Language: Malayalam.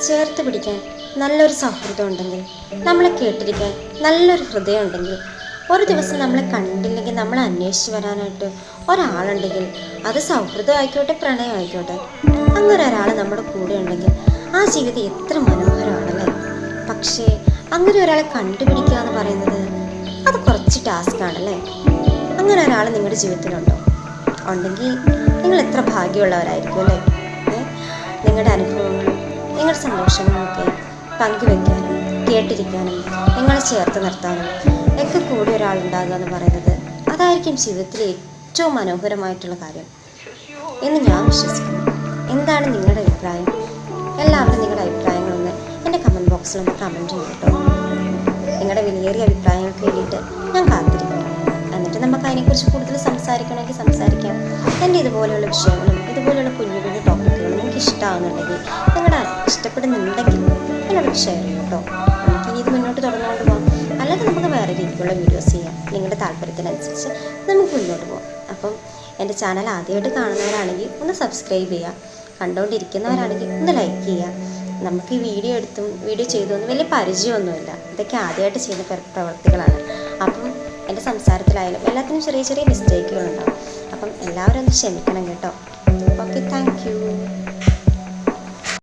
ചേർത്ത് പിടിക്കാൻ നല്ലൊരു സൗഹൃദം ഉണ്ടെങ്കിൽ നമ്മളെ കേട്ടിരിക്കാൻ നല്ലൊരു ഹൃദയം ഉണ്ടെങ്കിൽ ഒരു ദിവസം നമ്മളെ കണ്ടില്ലെങ്കിൽ നമ്മളെ അന്വേഷിച്ച് വരാനായിട്ട് ഒരാളുണ്ടെങ്കിൽ അത് സൗഹൃദം ആയിക്കോട്ടെ പ്രണയം ആയിക്കോട്ടെ അങ്ങനെ ഒരാൾ നമ്മുടെ കൂടെ ഉണ്ടെങ്കിൽ ആ ജീവിതം എത്ര മനോഹരമാണല്ലേ? പക്ഷേ അങ്ങനെ ഒരാളെ കണ്ടുപിടിക്കുക എന്ന് പറയുന്നത് അത് കുറച്ച് ടാസ്ക് ആണല്ലേ? അങ്ങനെ ഒരാൾ നിങ്ങളുടെ ജീവിതത്തിലുണ്ടോ? ഉണ്ടെങ്കിൽ നിങ്ങൾ എത്ര ഭാഗ്യമുള്ളവരായിരിക്കും അല്ലേ? നിങ്ങളുടെ അനുഭവങ്ങളും നിങ്ങളുടെ സന്തോഷങ്ങളൊക്കെ പങ്കുവെക്കാനും കേട്ടിരിക്കാനും നിങ്ങളെ ചേർത്ത് നിർത്താനും ഒക്കെ കൂടി ഒരാളുണ്ടാകുക എന്ന് പറയുന്നത് അതായിരിക്കും ജീവിതത്തിലെ ഏറ്റവും മനോഹരമായിട്ടുള്ള കാര്യം എന്ന് ഞാൻ വിശ്വസിക്കുന്നു. എന്താണ് നിങ്ങളുടെ അഭിപ്രായം? എല്ലാവരും നിങ്ങളുടെ അഭിപ്രായങ്ങളൊന്ന് എന്റെ കമന്റ് ബോക്സിൽ ഒന്ന് കമന്റ് ചെയ്യും കേട്ടോ നിങ്ങളുടെ വിലയേറിയ അഭിപ്രായങ്ങൾക്ക് വേണ്ടിയിട്ട് ഞാൻ കാത്തിരിക്കുന്നു. എന്നിട്ട് നമുക്ക് അതിനെക്കുറിച്ച് കൂടുതൽ സംസാരിക്കണമെങ്കിൽ സംസാരിക്കാം. എന്റെ ഇതുപോലെയുള്ള വിഷയങ്ങളും ഇതുപോലെയുള്ള കുഞ്ഞു കുഞ്ഞു ടോപ്പിക്കുകളും നിങ്ങൾക്ക് ഇഷ്ടമാകുന്നുണ്ടെങ്കിൽ നിങ്ങളുടെ ഇഷ്ടപ്പെടുന്നുണ്ടെങ്കിൽ എന്നോട് ഷെയർ ചെയ്യും കേട്ടോ നമുക്ക് ഇനി ഇത് മുന്നോട്ട് തുടർന്നുകൊണ്ട് പോകാം അല്ലാതെ നമുക്ക് വേറെ രീതിക്കുള്ള വീഡിയോസ് ചെയ്യാം. നിങ്ങളുടെ താല്പര്യത്തിനനുസരിച്ച് നമുക്ക് മുന്നോട്ട് പോകാം അപ്പം എന്റെ ചാനൽ ആദ്യമായിട്ട് കാണുന്നവരാണെങ്കിൽ ഒന്ന് സബ്സ്ക്രൈബ് ചെയ്യുക കണ്ടുകൊണ്ടിരിക്കുന്നവരാണെങ്കിൽ ഒന്ന് ലൈക്ക് ചെയ്യുക നമുക്ക് ഈ വീഡിയോ എടുത്തും വീഡിയോ ചെയ്തൊന്നും വലിയ പരിചയമൊന്നുമില്ല. ഇതൊക്കെ ആദ്യമായിട്ട് ചെയ്യുന്ന പ്രവൃത്തികളാണ് അപ്പം എന്റെ സംസാരത്തിലായാലും എല്ലാത്തിനും ചെറിയ ചെറിയ മിസ്റ്റേക്കുകളുണ്ടാവും അപ്പം എല്ലാവരും ഒന്ന് ക്ഷമിക്കണം കേട്ടോ. Okay thank you